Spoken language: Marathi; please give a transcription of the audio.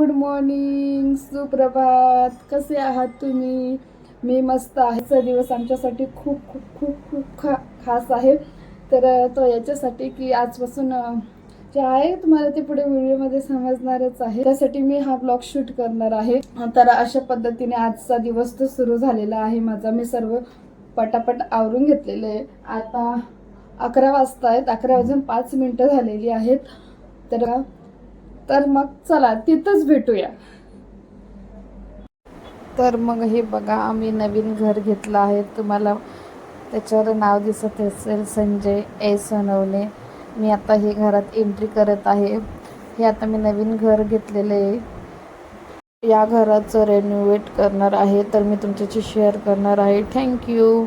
गुड मॉर्निंग सुप्रभात. कसे आहात तुम्ही? मी मस्त आहे. आजचा दिवस आमच्यासाठी खूप खूप खूप खूप खा खास आहे. तर तो याच्यासाठी की आजपासून जे आहे तुम्हाला ते पुढे व्हिडिओमध्ये समजणारच आहे. त्यासाठी मी हा ब्लॉग शूट करणार आहे. तर अशा पद्धतीने आजचा दिवस तो सुरू झालेला आहे माझा. मी सर्व पटापट आवरून घेतलेले आहे. आता अकरा वाजता आहेत अकरा वाजून पाच मिनटं झालेली आहेत. तर तर मग चला तिथंच भेटूया. तर मग हे बघा आम्ही नवीन घर घेतलं आहे. तुम्हाला त्याच्यावर नाव दिसत असेल संजय ए सोनवणे मी आता हे घरात एंट्री करत आहे. हे आता मी नवीन घर घेतलेलं आहे. या घराचं रेन्युवेट करणार आहे. तर मी तुमच्याशी शेअर करणार आहे. थँक्यू